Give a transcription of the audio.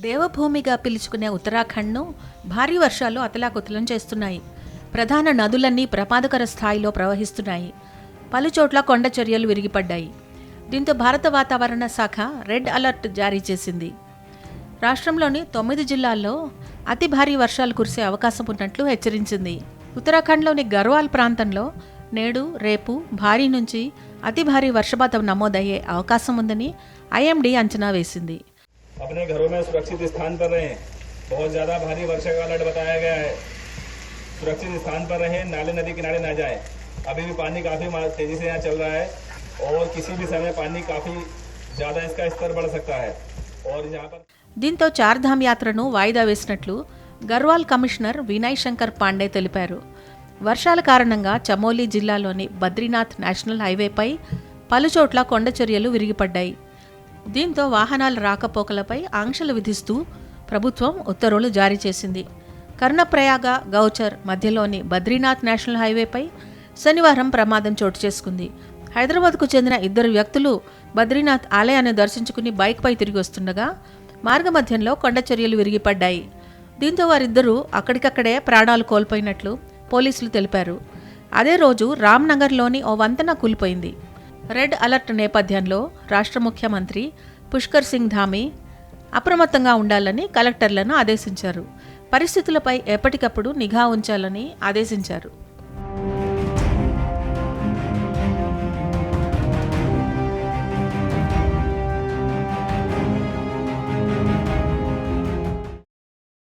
దేవభూమిగా పిలుచుకునే ఉత్తరాఖండ్ను భారీ వర్షాలు అతలాకుతలం చేస్తున్నాయి. ప్రధాన నదులన్నీ ప్రమాదకర స్థాయిలో ప్రవహిస్తున్నాయి. పలుచోట్ల కొండ చర్యలు విరిగిపడ్డాయి. దీంతో భారత వాతావరణ శాఖ రెడ్ అలర్ట్ జారీ చేసింది. రాష్ట్రంలోని తొమ్మిది జిల్లాల్లో అతి భారీ వర్షాలు కురిసే అవకాశం ఉన్నట్లు హెచ్చరించింది. ఉత్తరాఖండ్లోని గర్వాల్ ప్రాంతంలో నేడు రేపు భారీ నుంచి అతి భారీ వర్షపాతం నమోదయ్యే అవకాశం ఉందని ఐఎండీ అంచనా వేసింది. अपने घरों में सुरक्षित स्थान पर रहें बहुत ज़्यादा भारी वर्षा का अलर्ट बताया गया है सुरक्षित स्थान पर रहें नाले नदी किनारे ना जाएं अभी भी पानी काफ़ी मा- तेज़ी से यहाँ चल रहा है और किसी भी समय पानी काफ़ी ज़्यादा इसका स्तर बढ़ सकता है और यहाँ पर దీంతో చార్ధామ్ యాత్రను వాయిదా వేసినట్లు గర్వాల్ కమిషనర్ వినయ్ శంకర్ పాండే తెలిపారు వర్షాల కారణంగా చమోలీ జిల్లాలోని బద్రీనాథ్ నేషనల్ హైవేపై పలుచోట్ల కొండ చర్యలు విరిగిపడ్డాయి దీంతో వాహనాల రాకపోకలపై ఆంక్షలు విధిస్తూ ప్రభుత్వం ఉత్తర్వులు జారీ చేసింది. కర్ణప్రయాగ గౌచర్ మధ్యలోని బద్రీనాథ్ నేషనల్ హైవేపై శనివారం ప్రమాదం చోటు చేసుకుంది. హైదరాబాద్కు చెందిన ఇద్దరు వ్యక్తులు బద్రీనాథ్ ఆలయాన్ని దర్శించుకుని బైక్పై తిరిగి వస్తుండగా మార్గమధ్యంలో కొండచర్యలు విరిగిపడ్డాయి. దీంతో వారిద్దరూ అక్కడికక్కడే ప్రాణాలు కోల్పోయినట్లు పోలీసులు తెలిపారు. అదే రోజు రామ్నగర్లోని ఓ వంతెన కూలిపోయింది. రెడ్ అలర్ట్ నేపథ్యంలో రాష్ట్ర ముఖ్యమంత్రి పుష్కర్ సింగ్ ధామి అప్రమత్తంగా ఉండాలని కలెక్టర్లను ఆదేశించారు. పరిస్థితులపై ఎప్పటికప్పుడు నిఘా ఉంచాలని ఆదేశించారు.